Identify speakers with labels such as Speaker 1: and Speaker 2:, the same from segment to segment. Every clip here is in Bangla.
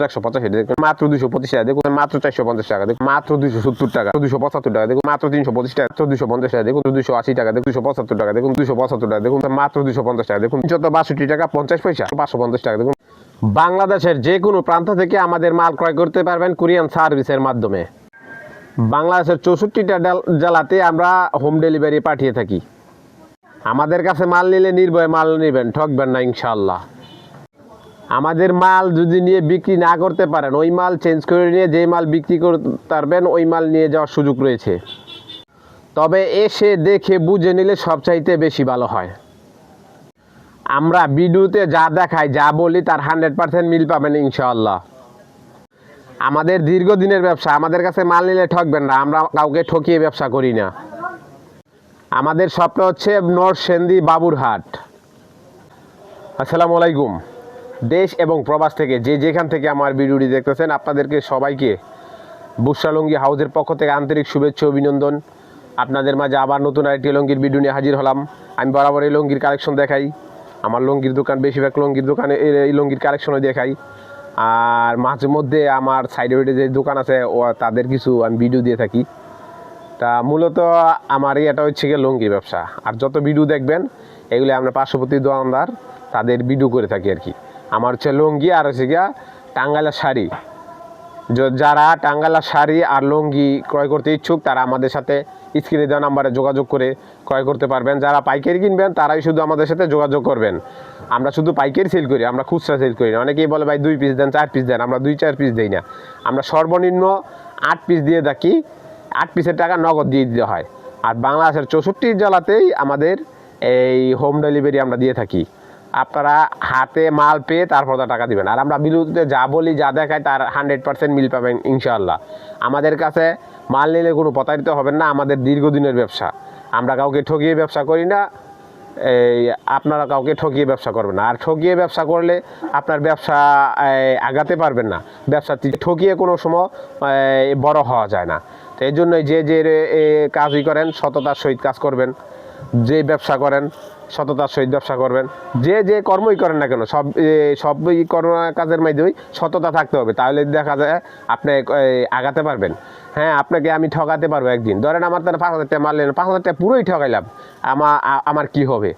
Speaker 1: মাত্র একশো পঁচাশি দেখুন মাত্র দুশো পঁচিশ টাকা দেখুন মাত্র চারশো পঞ্চাশ টাকা দেখুন মাত্র দুশো সত্তর টাকা দুশো পঁচাত্তর টাকা দেখুন মাত্র তিনশো পঁচিশ টাকা মাত্র দুশো পঞ্চাশ টাকা দেখুন দুশো আশি টাকা দেখুন দুশো পঁচাত্তর টাকা দেখুন দুশো পঁচাত্তর টাকা দেখুন মাত্র দুশো পঞ্চাশ টাকা দেখুন যত বাষট্টি টাকা পঞ্চাশ পয়সা পাঁচশো পঞ্চাশ টাকা দেখুন বাংলাদেশের যে কোনো প্রান্ত থেকে আমাদের মাল ক্রয় করতে পারবেন কুরিয়ান সার্ভিসের মাধ্যমে বাংলাদেশের চৌষট্টিটা জেলাতে আমরা হোম ডেলিভারি পাঠিয়ে থাকি আমাদের কাছে মাল নিলে নির্ভয়ে মাল নেবেন ঠকবেন না ইনশাল্লাহ আমাদের মাল যদি নিয়ে বিক্রি না করতে পারেন, ওই মাল চেঞ্জ করে নিয়ে যেই মাল বিক্রি করতে পারবেন ওই মাল নিয়ে যাওয়ার সুযোগ রয়েছে। তবে এসে দেখে বুঝে নিলে সবচাইতে বেশি ভালো হয়। আমরা ভিডিওতে যা দেখাই, যা বলি, তার হান্ড্রেড পার্সেন্ট মিল পাবেন ইনশাআল্লাহ। আমাদের দীর্ঘদিনের ব্যবসা, আমাদের কাছে মাল নিলে ঠকবেন না, আমরা কাউকে ঠকিয়ে ব্যবসা করি না। আমাদের শপটা হচ্ছে নরসেন্দি বাবুরহাট। আসসালামু আলাইকুম। দেশ এবং প্রবাস থেকে যে যেখান থেকে আমার ভিডিওটি দেখতেছেন, আপনাদেরকে সবাইকে বুসালঙ্গি হাউসের পক্ষ থেকে আন্তরিক শুভেচ্ছা, অভিনন্দন। আপনাদের মাঝে আবার নতুন আরেকটি লঙ্গির ভিডিও নিয়ে হাজির হলাম। আমি বরাবর এই লঙ্গির কালেকশন দেখাই। আমার লঙ্গির দোকান, বেশিরভাগ লঙ্গির দোকানে এই- লঙ্গির কালেকশনও দেখাই। আর মাঝে মধ্যে আমার সাইডে সাইডে যে দোকান আছে, ও তাদের কিছু আমি ভিডিও দিয়ে থাকি। তা মূলত আমার এটা হচ্ছে গিয়ে লঙ্গির ব্যবসা। আর যত ভিডিও দেখবেন, এগুলি আমরা পার্শ্ববর্তী দোকানদার তাদের ভিডিও করে থাকি আর কি। আমার হচ্ছে লুঙ্গি আর হচ্ছে গিয়া টাঙ্গাইলা শাড়ি। যারা টাঙ্গালা শাড়ি আর লুঙ্গি ক্রয় করতে ইচ্ছুক, তারা আমাদের সাথে স্ক্রিনে দেওয়া নাম্বারে যোগাযোগ করে ক্রয় করতে পারবেন। যারা পাইকারি কিনবেন, তারাই শুধু আমাদের সাথে যোগাযোগ করবেন। আমরা শুধু পাইকারি সেল করি, আমরা খুচরা সেল করি না। অনেকেই বলে, ভাই, দুই পিস দেন, চার পিস দেন, আমরা দুই, চার পিস দিই না। আমরা সর্বনিম্ন আট পিস দিয়ে থাকি। আট পিসের টাকা নগদ দিয়ে দিতে হয়। আর বাংলাদেশের চৌষট্টি জেলাতেই আমাদের এই হোম ডেলিভারি আমরা দিয়ে থাকি। আপনারা হাতে মাল পেয়ে তারপর তো টাকা দিবেন। আর আমরা বিরুদ্ধে যা বলি, যা দেখাই, তার হান্ড্রেড পার্সেন্ট মিল পাবেন ইনশাআল্লাহ। আমাদের কাছে মাল নিলে কোনো প্রতারিত হবেন না, আমাদের দীর্ঘদিনের ব্যবসা। আমরা কাউকে ঠকিয়ে ব্যবসা করি না, এই আপনারা কাউকে ঠকিয়ে ব্যবসা করবেন না। আর ঠকিয়ে ব্যবসা করলে আপনার ব্যবসা আগাতে পারবেন না। ব্যবসা ঠকিয়ে কোনো সময় বড় হওয়া যায় না। তো এই জন্যই যে যে কাজই করেন, সততার সহিত কাজ করবেন। যে ব্যবসা করেন সততার সহিত ব্যবসা করবেন। যে যে কর্মই করেন না কেন, সব সবই কর্ম কাজের মাধ্যমেই সততা থাকতে হবে। তাহলে দেখা যায় আপনি আগাতে পারবেন। হ্যাঁ আপনাকে আমি ঠকাতে পারব একদিন। ধরেন আমার তার পাঁচ হাজার টাকা মারলেন, পাঁচ হাজার টাকা পুরোই ঠকাইলাম আমার আমার কি হবে?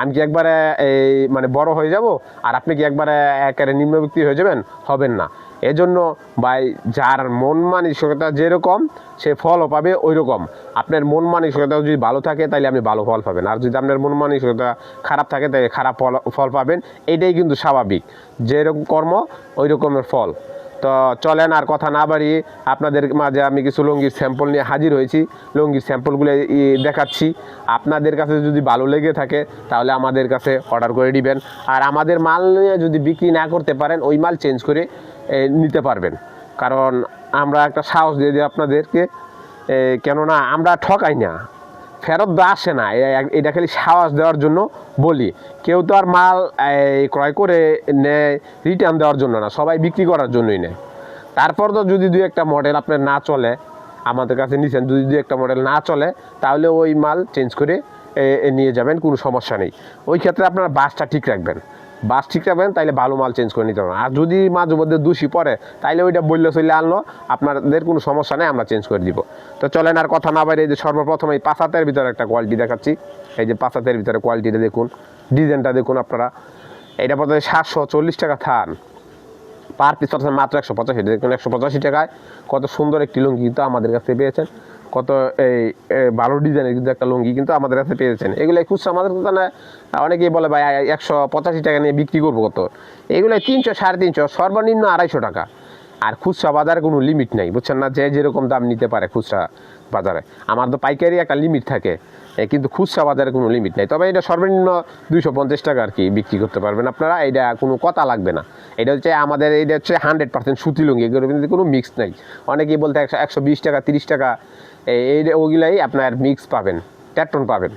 Speaker 1: আমি কি একবারে, এই মানে বড় হয়ে যাব? আর আপনি কি একবারে একেবারে নিম্নবিক্তি হয়ে যাবেন? হবেন না। এজন্য ভাই, যার মন মানসিকতা যেরকম, সে ফলও পাবে ওই রকম আপনার মন মানসিকতা যদি ভালো থাকে তাহলে আপনি ভালো ফল পাবেন। আর যদি আপনার মন মানসিকতা খারাপ থাকে তাহলে খারাপ ফল ফল পাবেন। এটাই কিন্তু স্বাভাবিক। যেরকম কর্ম ওই রকমের ফল। তো চলেন আর কথা না বাড়িয়ে আপনাদের মাঝে আমি কিছু লুঙ্গির স্যাম্পল নিয়ে হাজির হয়েছি। লুঙ্গির স্যাম্পলগুলো দেখাচ্ছি। আপনাদের কাছে যদি ভালো লেগে থাকে, তাহলে আমাদের কাছে অর্ডার করে দিবেন। আর আমাদের মাল নিয়ে যদি বিক্রি না করতে পারেন, ওই মাল চেঞ্জ করে নিতে পারবেন। কারণ আমরা একটা সাহস দিয়ে দিই আপনাদেরকে। কেননা আমরা ঠকাই না। ফেরত আসে না। এটা খালি সাহস দেওয়ার জন্য বলি। কেউ তো আর মাল ক্রয় করে নেয় রিটার্ন দেওয়ার জন্য না, সবাই বিক্রি করার জন্যই নেয়। তারপর তো যদি দুই একটা মডেল আপনার না চলে, আমাদের কাছে নিচ্ছেন যদি দুই একটা মডেল না চলে, তাহলে ওই মাল চেঞ্জ করে নিয়ে যাবেন, কোনো সমস্যা নেই। ওই ক্ষেত্রে আপনার বাসটা ঠিক রাখবেন। বাস ঠিক রাখবেন, তাইলে ভালো মাল চেঞ্জ করে নিতে পারবেন। আর যদি মাঝে মধ্যে দোষী পড়ে, তাইলে ওইটা বললে চলে আনলো, আপনাদের কোনো সমস্যা নেই, আমরা চেঞ্জ করে দিব। তো চলেন আর কথা না বাইরে এই যে সর্বপ্রথম এই পাঁচাতের ভিতরে একটা কোয়ালিটি দেখাচ্ছি। এই যে পাঁচাতের ভিতরে কোয়ালিটিটা দেখুন ডিজাইনটা দেখুন আপনারা। এটা প্রথমে সাতশো চল্লিশ টাকা থান। পার পিস মাত্র একশো পঁচাশি দেখুন একশো পঁচাশি টাকায়। কত সুন্দর একটি লুঙ্গি কিন্তু আমাদের কাছে পেয়েছেন। কত এই ভালো ডিজাইনের কিন্তু একটা লুঙ্গি কিন্তু আমাদের কাছে পেয়েছেন। এগুলো খুচরা আমাদের দোকানে অনেকেই বলে, ভাই একশো পঁচাশি টাকা নিয়ে বিক্রি করব কত? এগুলো তিনশো, সাড়ে তিনশো, সর্বনিম্ন আড়াইশো টাকা। আর খুচরা বাজারে কোনো লিমিট নাই, বুঝছেন না? যে যেরকম দাম নিতে পারে খুচরা বাজারে। আমার তো পাইকারি একটা লিমিট থাকে। কিন্তু খুচরা বাজারে কোনো লিমিট নেই। তবে এটা সর্বনিম্ন দুইশো পঞ্চাশ টাকা আর কি বিক্রি করতে পারবেন আপনারা। এটা কোনো কথা লাগবে না। এটা হচ্ছে আমাদের, এটা হচ্ছে হান্ড্রেড পার্সেন্ট সুতি লুঙ্গি। এগুলো কিন্তু কোনো মিক্স নেই। অনেকেই বলতে একশো একশো বিশ টাকা, তিরিশ টাকা এই- ওগুলাই আপনার মিক্স পাবেন ট্যাটন পাবেন।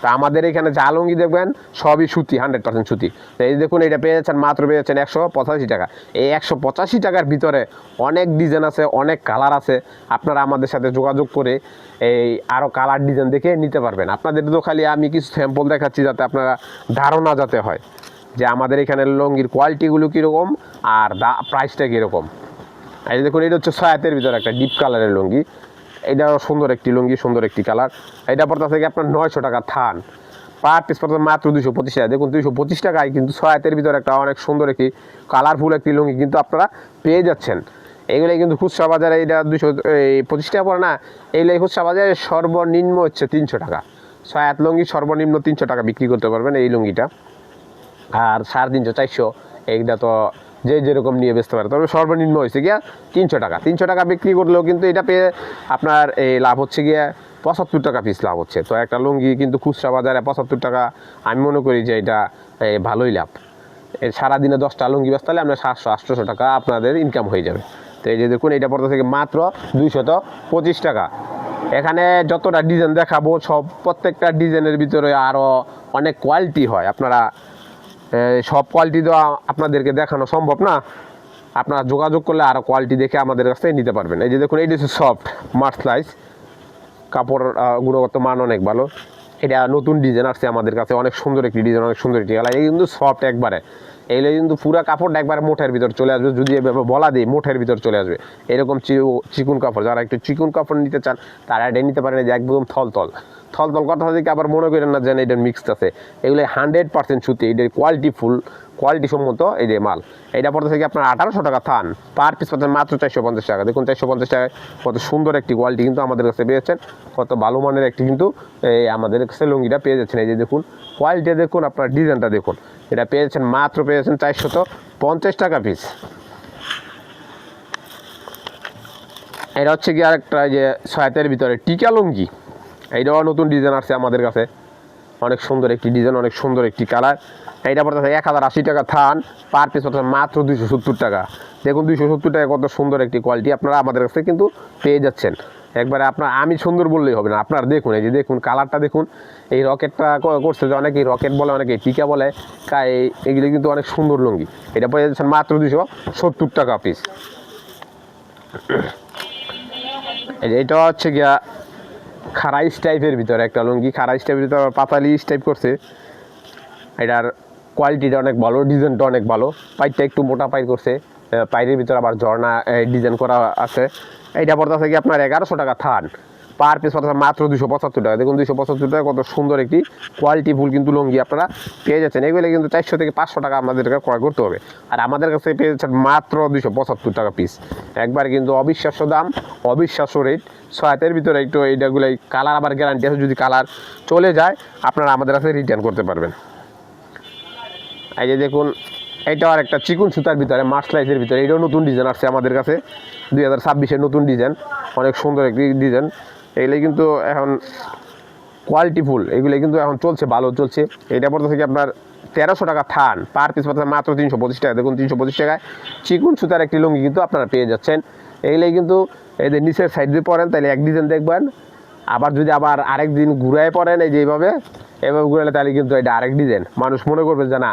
Speaker 1: তা আমাদের এখানে যা লুঙ্গি দেখবেন, সবই সুতি হান্ড্রেড পার্সেন্ট সুতি। এই দেখুন, এটা পেয়েছেন, মাত্র পেয়েছেন একশো পঁচাশি টাকা। এই একশো পঁচাশি টাকার ভিতরে অনেক ডিজাইন আছে, অনেক কালার আছে। আপনারা আমাদের সাথে যোগাযোগ করে এই আরও কালার ডিজাইন দেখে নিতে পারবেন। আপনাদের তো খালি আমি কিছু স্যাম্পল দেখাচ্ছি যাতে আপনারা ধারণা যাতে হয় যে আমাদের এখানে লুঙ্গির কোয়ালিটিগুলো কীরকম আর দা প্রাইসটা কীরকম। এই দেখুন, এটা হচ্ছে সয়াতের ভিতরে একটা ডিপ কালারের লুঙ্গি। এটাও সুন্দর একটি লুঙ্গি, সুন্দর একটি কালার। এটা পড়তে থেকে আপনার নয়শো টাকা থান। পার পিস পড়তে মাত্র দুশো পঁচিশ টাকা। দেখুন দুশো পঁচিশ টাকায় কিন্তু সয়াতের ভিতরে একটা অনেক সুন্দর একটি কালারফুল একটি লুঙ্গি কিন্তু আপনারা পেয়ে যাচ্ছেন। এগুলো কিন্তু খুচরা বাজারে এটা দুশো এই পঁচিশ টাকা পড়ে না এগুলো খুচরা বাজারে সর্বনিম্ন হচ্ছে তিনশো টাকা। সয়াত লুঙ্গি সর্বনিম্ন তিনশো টাকা বিক্রি করতে পারবেন এই লুঙ্গিটা। আর সাড়ে তিনশো, চারশো, এইটা তো যে যেরকম নিয়ে বেচতে পারে। তবে সর্বনিম্ন হয়েছে গিয়া তিনশো টাকা। তিনশো টাকা বিক্রি করলেও কিন্তু এটা পেয়ে আপনার এই লাভ হচ্ছে গিয়া পঁচাত্তর টাকা পিস লাভ হচ্ছে। তো একটা লুঙ্গি কিন্তু খুচরা বাজারে পঁচাত্তর টাকা, আমি মনে করি যে এটা ভালোই লাভ। সারাদিনে দশটা লুঙ্গি বেচতে হলে আপনার সাতশো, আটশোশো টাকা আপনাদের ইনকাম হয়ে যাবে। তো এই যে দেখুন, এটা পড়তে থেকে মাত্র দুইশত পঁচিশ টাকা। এখানে যতটা ডিজাইন দেখাবো, সব প্রত্যেকটা ডিজাইনের ভিতরে আরও অনেক কোয়ালিটি হয়। আপনারা সব কোয়ালিটি তো আপনাদেরকে দেখানো সম্ভব না। আপনারা যোগাযোগ করলে আরও কোয়ালিটি দেখে আমাদের কাছ থেকে নিতে পারবেন। এই যে দেখুন এইটা হচ্ছে সফট মার্সলাইজ কাপড় গুণগত মান অনেক ভালো। এটা নতুন ডিজাইন আসছে আমাদের কাছে। অনেক সুন্দর একটি ডিজাইন অনেক সুন্দর একটি কালার। এই কিন্তু সফট একবারে। এইগুলো কিন্তু পুরা কাপড়টা একবার মোটের ভিতর চলে আসবে। যদি এভাবে বলা দিই, মোটের ভিতর চলে আসবে। এরকম চিকুন কাপড়। যারা একটু চিকুন কাপড় নিতে চান, তারা এটা নিতে পারেন যে একদম থল থল থল থল কথা থেকে আবার মনে করেন না যেন এটার মিক্সড আছে, এগুলো হান্ড্রেড পার্সেন্ট সুতি এটার কোয়ালিটি ফুল কোয়ালিটি সম্মত এই যে মাল। এটা পড়তে থেকে আপনার আঠারোশো টাকা থান। পার পিস পাচ্ছেন মাত্র চারশো পঞ্চাশ টাকা। দেখুন চারশো পঞ্চাশ টাকায় কত সুন্দর একটি কোয়ালিটি কিন্তু আমাদের কাছে পেয়েছেন কত ভালো মানের একটি কিন্তু এই আমাদের কাছে লুঙ্গিটা পেয়ে যাচ্ছেন। এই যে দেখুন কোয়ালিটি দেখুন, আপনার ডিজাইনটা দেখুন। এটা পেয়েছেন মাত্র পেয়েছেন চারশত পঞ্চাশ টাকা পিস এটা হচ্ছে কি আরেকটা যে ছয়াতের ভিতরে টিকা লুঙ্গি। এইটাও নতুন ডিজাইন আসছে আমাদের কাছে। অনেক সুন্দর একটি ডিজাইন অনেক সুন্দর একটি কালার এইটা পড়তেছে এক হাজার আশি টাকা থান পার পিস পড়তেছে মাত্র দুইশো সত্তর টাকা। দেখুন দুইশো সত্তর টাকা কত সুন্দর একটি কোয়ালিটি আপনারা আমাদের কাছে কিন্তু পেয়ে যাচ্ছেন। একবারে আপনার, আমি সুন্দর বললেই হবে না, আপনার দেখুন, এই যে দেখুন কালারটা দেখুন, এই রকেটটা করছে যে অনেকেই রকেট বলে অনেকে টিকা বলে এই- এগুলো কিন্তু অনেক সুন্দর লুঙ্গি। এটা পেয়ে যাচ্ছেন মাত্র দুশো সত্তর টাকা পিস এটা হচ্ছে গিয়া খারাইস টাইপের ভিতরে, একটা লুঙ্গি খারাইস টাইপের ভিতরে পাতালি টাইপ করছে। এটার কোয়ালিটিটা অনেক ভালো ডিজাইনটা অনেক ভালো। পাইরটা একটু মোটা পাইর করছে পাইরের ভিতরে আবার ঝর্ণা ডিজাইন করা আছে। এইটা পড়তেছে কি আপনার এগারোশো টাকা থান। পার পিস পড়তেছে মাত্র দুশো পঁচাত্তর টাকা। দেখুন দুশো পঁচাত্তর টাকা কত সুন্দর একটি কোয়ালিটি ফুল কিন্তু লুঙ্গি আপনারা পেয়ে যাচ্ছেন। এগুলো কিন্তু চারশো থেকে পাঁচশো টাকা আমাদেরকে ক্রয় করতে হবে। আর আমাদের কাছে পেয়ে যাচ্ছেন মাত্র দুশো পঁচাত্তর টাকা পিস একবার কিন্তু অবিশ্বাস্য দাম, অবিশ্বাস্য রেট ছয়াতের ভিতরে একটু এইটাগুলো কালার আবার গ্যারান্টি আছে, যদি কালার চলে যায়, আপনারা আমাদের কাছে রিটার্ন করতে পারবেন। এই যে দেখুন এইটাও আর একটা চিকুন সুতার ভিতরে মার্সলাইজের ভিতরে। এটাও নতুন ডিজাইন আসছে আমাদের কাছে। দুই হাজার ছাব্বিশের নতুন ডিজাইন অনেক সুন্দর একটি ডিজাইন এগুলো কিন্তু এখন কোয়ালিটি ফুল এগুলো কিন্তু এখন চলছে, ভালো চলছে। এটা পড়তে থেকে আপনার তেরোশো টাকা থান পার পিস পড়তে মাত্র তিনশো পঁচিশ টাকা দেখুন, তিনশো পঁচিশ টাকায় চিকুন সুতার একটি লুঙ্গি কিন্তু আপনারা পেয়ে যাচ্ছেন। এগুলোই কিন্তু এই যে নিচের সাইড দিয়ে পরেন, তাহলে এক ডিজাইন দেখবেন। আবার যদি আবার আরেক দিন ঘুরায় পড়েন এই যে এইভাবে, এভাবে ঘুরালে তাহলে কিন্তু এটা আরেক ডিজাইন মানুষ মনে করবে যে না,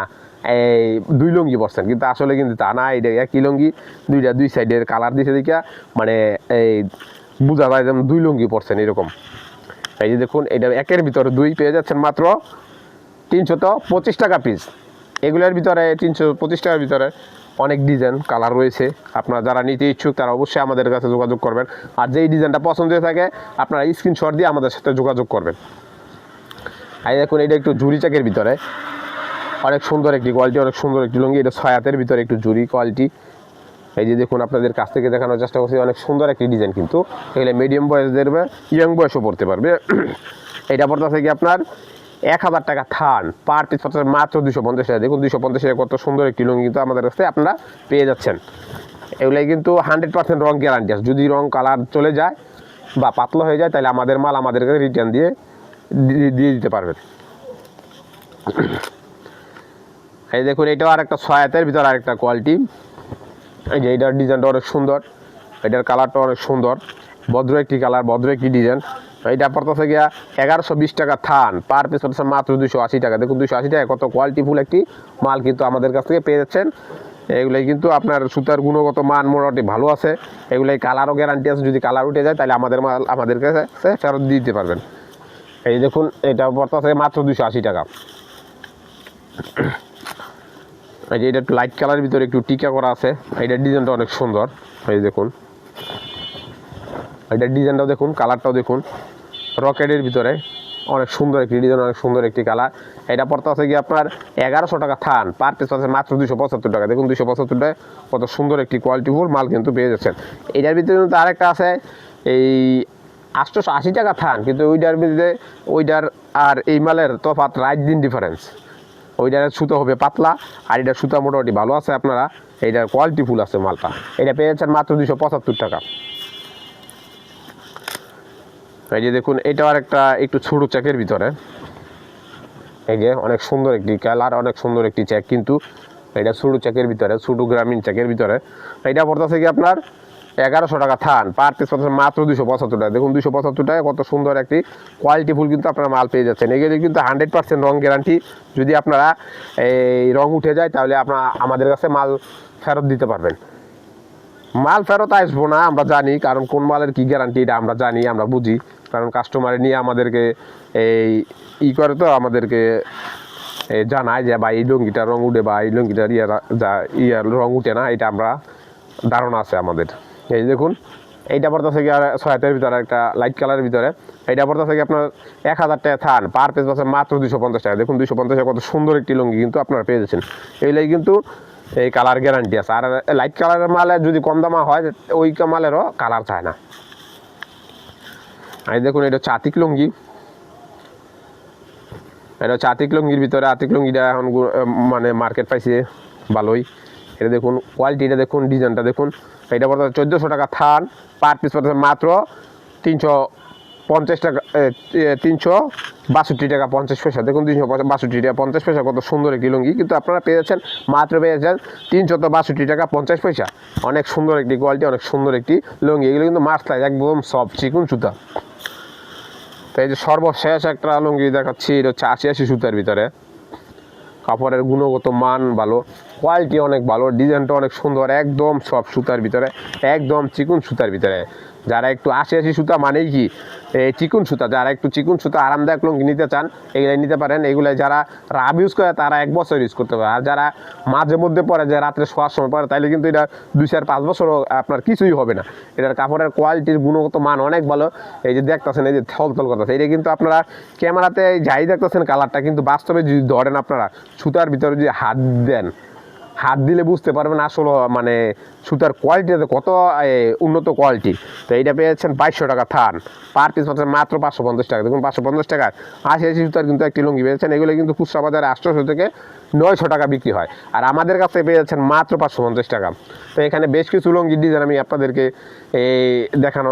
Speaker 1: এই দুই লুঙ্গি পরছেন, কিন্তু আসলে কিন্তু তা না, এটা একই লুঙ্গি? দুইটা দুই সাইডের কালার দিছে দেখিয়া মানে এই বোঝা যায় যেন দুই লুঙ্গি পরছেন এরকম। এই যে দেখুন, এটা একের ভিতরে দুই পেয়ে যাচ্ছেন মাত্র তিনশো তো পঁচিশ টাকা পিস এগুলোর ভিতরে তিনশো পঁচিশ টাকার ভিতরে অনেক ডিজাইন কালার রয়েছে। আপনারা যারা নিতে ইচ্ছুক, তারা অবশ্যই আমাদের কাছে যোগাযোগ করবেন। আর যেই ডিজাইনটা পছন্দ হয়ে থাকে, আপনারা স্ক্রিনশট দিয়ে আমাদের সাথে যোগাযোগ করবেন। আর দেখুন, এটা একটু জুরি চাকের ভিতরে। অনেক সুন্দর একটি কোয়ালিটি অনেক সুন্দর একটি লুঙ্গি। এটা ছয় হাতের ভিতরে একটু জুরি কোয়ালিটি এই যে দেখুন আপনাদের কাছ থেকে দেখানোর চেষ্টা করছি, অনেক সুন্দর একটি ডিজাইন কিন্তু। এগুলো মিডিয়াম বয়সদের ইয়ং বয়সও পড়তে পারবে। এটা পড়তে কি আপনার? এক হাজার টাকা থান পার পিস পড়তে মাত্র দুশো পঞ্চাশ টাকা। দেখুন দুশো পঞ্চাশ টাকা কত সুন্দর একটি লুঙ্গি কিন্তু আমাদের কাছে আপনারা পেয়ে যাচ্ছেন। এগুলাই কিন্তু হান্ড্রেড পার্সেন্ট রং গ্যারান্টি আছে। যদি রং কালার চলে যায় বা পাতলা হয়ে যায়, তাহলে আমাদের মাল আমাদের কাছে রিটার্ন দিয়ে দিয়ে- দিয়ে দিতে পারবেন। এই দেখুন, এটাও আরেকটা সহায়তার ভিতরে আরেকটা কোয়ালিটি এই যে এটার ডিজাইনটা অনেক সুন্দর, এটার কালারটা অনেক সুন্দর, ভদ্র একটি কালার, ভদ্র একটি ডিজাইন। এইটা পড়তেছে গিয়া এগারোশো বিশ টাকা থান, পার পিস পড়তেছে মাত্র দুশো আশি টাকা। দেখুন দুশো আশি টাকা, কত কোয়ালিটিফুল একটি মাল কিন্তু আমাদের কাছ থেকে পেয়ে যাচ্ছেন। এগুলাই কিন্তু আপনার সুতার গুণগত মান মোটামুটি ভালো আছে। এগুলাই কালারও গ্যারান্টি আছে, যদি কালার উঠে যায় তাহলে আমাদের মাল আমাদের কাছে ফেরত দিতে পারবেন। এই দেখুন, এটা পড়তেছে মাত্র দুশো আশি টাকা। এই যে এটা একটু লাইট কালারের ভিতরে একটু টিকা করা আছে। এটার ডিজাইনটা অনেক সুন্দর। এই দেখুন। এটার ডিজাইনটাও দেখুন কালারটাও দেখুন। রকেটের ভিতরে অনেক সুন্দর একটি ডিজাইন অনেক সুন্দর একটি কালার এটা পড়তে আছে কি আপনার এগারোশো টাকা থান। পার পিস আছে মাত্র দুশো পঁচাত্তর টাকা। দেখুন দুশো পঁচাত্তর টাকা কত সুন্দর একটি কোয়ালিটিফুল মাল কিন্তু পেয়ে যাচ্ছেন। এটার ভিতরে কিন্তু আরেকটা আছে, এই আটশোশো আশি টাকা থান। কিন্তু ওইটার ভিতরে, ওইটার আর এই মালের তফাত রাইট দিন ডিফারেন্স ওইটার সুতো হবে পাতলা, আর এটা সুতা মোটামুটি ভালো আছে আপনারা, এইটার কোয়ালিটি ফুল আছে মালটা। এটা পেয়েছেন মাত্র দুশো পঁচাত্তর টাকা। এই যে দেখুন এটা আর একটা একটু ছোটো চেকের ভিতরে। এই যে অনেক সুন্দর একটি কালার, অনেক সুন্দর একটি চেক কিন্তু, এটা ছোটো চেকের ভিতরে, ছোটো গ্রামীণ চেকের ভিতরে। এটা পড়তেছে কি আপনার এগারোশো টাকা থান। পার পিস মাত্র দুশো পঁচাত্তর টাকা। দেখুন দুশো পঁচাত্তর টাকা কত সুন্দর একটি কোয়ালিটি ফুল কিন্তু আপনারা মাল পেয়ে যাচ্ছেন। এগুলি কিন্তু হান্ড্রেড পার্সেন্ট রং গ্যারান্টি যদি আপনারা এই রং উঠে যায়, তাহলে আপনারা আমাদের কাছে মাল ফেরত দিতে পারবেন। মাল ফেরত আসব না, আমরা জানি, কারণ কোন মালের কি গ্যারান্টি এটা আমরা জানি, আমরা বুঝি। কারণ কাস্টমারে নিয়ে আমাদেরকে এই ই করে তো, আমাদেরকে জানায় যে বা এই লুঙ্গিটা রং উঠে বা এই লুঙ্গিটার ইয়া, যা, ইয়া রং উঠে না, এটা আমরা ধারণা আছে আমাদের। এই দেখুন, এইটা পড়তেছে কি আর ছয়াতের ভিতরে একটা লাইট কালারের ভিতরে। এইটা পড়তেছে কি আপনার এক হাজার টাকা থান পার পেজ পাচ্ছে মাত্র দুশো পঞ্চাশ টাকা। দেখুন দুশো পঞ্চাশ টাকা কত সুন্দর একটি লুঙ্গি কিন্তু আপনারা পেয়ে যাচ্ছেন। এইগুলাই কিন্তু এই কালার গ্যারান্টি আছে। আর লাইট কালারের মালে যদি কম দামা হয়, ওই মালেরও কালার চায় না। আর এই দেখুন, এটা হচ্ছে আতিক লুঙ্গি। এটা হচ্ছে আতিক লুঙ্গির ভিতরে আতিক লুঙ্গিটা এখন মানে মার্কেট পাইছে ভালোই। এটা দেখুন কোয়ালিটিটা দেখুন ডিজাইনটা দেখুন। এটা পড়তে চোদ্দোশো টাকা থান পার পিস পড়তে মাত্র তিনশো পঞ্চাশ টাকা তিনশো বাষট্টি টাকা পঞ্চাশ পয়সা। দেখুন, তিনশো বাষট্টি টাকা পঞ্চাশ পয়সা, কত সুন্দর একটি লুঙ্গি। কিন্তু আপনারা পেয়ে যাচ্ছেন, মাত্র পেয়ে যাচ্ছেন তিনশো তো বাষট্টি টাকা পঞ্চাশ পয়সা। অনেক সুন্দর একটি কোয়ালিটি অনেক সুন্দর একটি লুঙ্গি। এগুলো কিন্তু মাছলাই একদম সব চিকুন সুতা। তো এই যে সর্বশেষ একটা লুঙ্গি দেখাচ্ছি, এটা হচ্ছে আশি আশি সুতার ভিতরে। কাপড়ের গুণগত মান ভালো কোয়ালিটি অনেক ভালো ডিজাইনটা অনেক সুন্দর, একদম সব সুতার ভিতরে, একদম চিকুন সুতার ভিতরে। যারা একটু আশি আশি সুতা মানেই কি? এই চিকুন সুতা, যারা একটু চিকুন সুতা, আরামদায়ক লুঙ্গি নিতে চান, এগুলাই নিতে পারেন। এগুলো যারা রাব ইউজ করে, তারা এক বছর ইউজ করতে পারে। আর যারা মাঝে মধ্যে পরে, যে রাত্রে শোয়ার সময় পরে, তাইলে কিন্তু এটা দুই চার পাঁচ বছরও আপনার কিছুই হবে না। এটার কাপড়ের কোয়ালিটির গুণগত মান অনেক ভালো। এই যে দেখতেছেন, এই যে থল থল করতেছে, এটা কিন্তু আপনারা ক্যামেরাতে যাই দেখতেছেন কালারটা কিন্তু বাস্তবে যদি ধরেন আপনারা, সুতার ভিতরে যদি হাত দেন হাত দিলে বুঝতে পারবেন আসলে মানে সুতার কোয়ালিটিতে কত উন্নত কোয়ালিটি তো এইটা পেয়েছেন বাইশশো টাকা থান। পার পিস পাচ্ছেন মাত্র পাঁচশো পঞ্চাশ টাকা। দেখুন পাঁচশো পঞ্চাশ টাকার আশি আশি সুতার কিন্তু একটি লুঙ্গি পেয়েছেন। এগুলো কিন্তু খুচরা বাজারে আটশোশো থেকে নয়শো টাকা বিক্রি হয়। আর আমাদের কাছে পেয়েছেন মাত্র পাঁচশো পঞ্চাশ টাকা। তো এখানে বেশ কিছু লুঙ্গির ডিজাইন আমি আপনাদেরকে এই দেখানো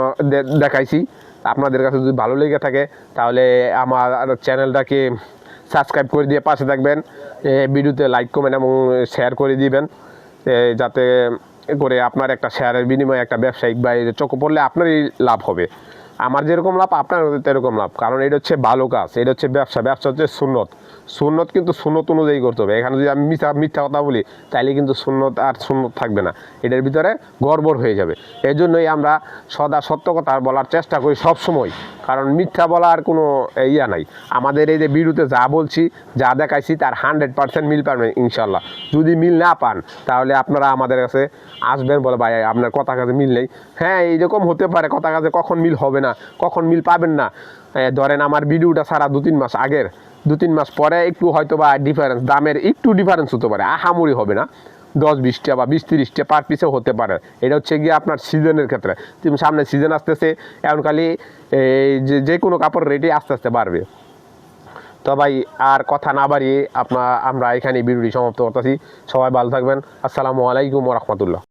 Speaker 1: দেখাইছি। আপনাদের কাছে যদি ভালো লেগে থাকে, তাহলে আমার চ্যানেলটাকে সাবস্ক্রাইব করে দিয়ে পাশে থাকবেন। ভিডিওতে লাইক কমেন্ট এবং শেয়ার করে দিবেন। যাতে করে আপনার একটা শেয়ারের বিনিময়ে একটা ব্যবসায়িক বা চোখে পড়লে আপনারই লাভ হবে। আমার যেরকম লাভ আপনার তেরকম লাভ। কারণ এটা হচ্ছে ভালো কাজ, এটা হচ্ছে ব্যবসা। ব্যবসা হচ্ছে সুন্নত। সুন্নত কিন্তু সুন্নত অনুযায়ী করতে হবে। এখানে যদি আমি মিথ্যা মিথ্যা কথা বলি, তাইলে কিন্তু সুন্নত আর সুন্নত থাকবে না। এটার ভিতরে গড়বড় হয়ে যাবে। এই জন্যই আমরা সদা সত্য কথা বলার চেষ্টা করি সব সময় কারণ মিথ্যা বলার কোনো ইয়া নাই। আমাদের এই যে বিরুতে যা বলছি, যা দেখাইছি, তার হান্ড্রেড পার্সেন্ট মিল পাবেন ইনশাল্লাহ। যদি মিল না পান, তাহলে আপনারা আমাদের কাছে আসবেন বলে, ভাই, আপনার কথা কাজে মিল নেই। হ্যাঁ এইরকম হতে পারে, কথা কাজে কখন মিল হবে না, কখন মিল পাবেন না। ধরেন আমার ভিডিওটা সারা দু তিন মাস আগের, দু তিন মাস পরে একটু হয়তো বা ডিফারেন্স দামের একটু ডিফারেন্স হতে পারে, আহামরি হবে না। দশ বিশটা বা বিশ তিরিশটা পার পিসেও হতে পারে। এটা হচ্ছে গিয়ে আপনার সিজনের ক্ষেত্রে। তুমি সামনে সিজন আসতেছে, এখন খালি যে যে কোনো কাপড় রেটে আস্তে আস্তে বাড়বে। তো ভাই, আর কথা না বাড়িয়ে আপনার আমরা এখানে ভিডিওটি সমাপ্ত করতেছি। সবাই ভালো থাকবেন। আসসালামু আলাইকুম রহমতুল্লাহ।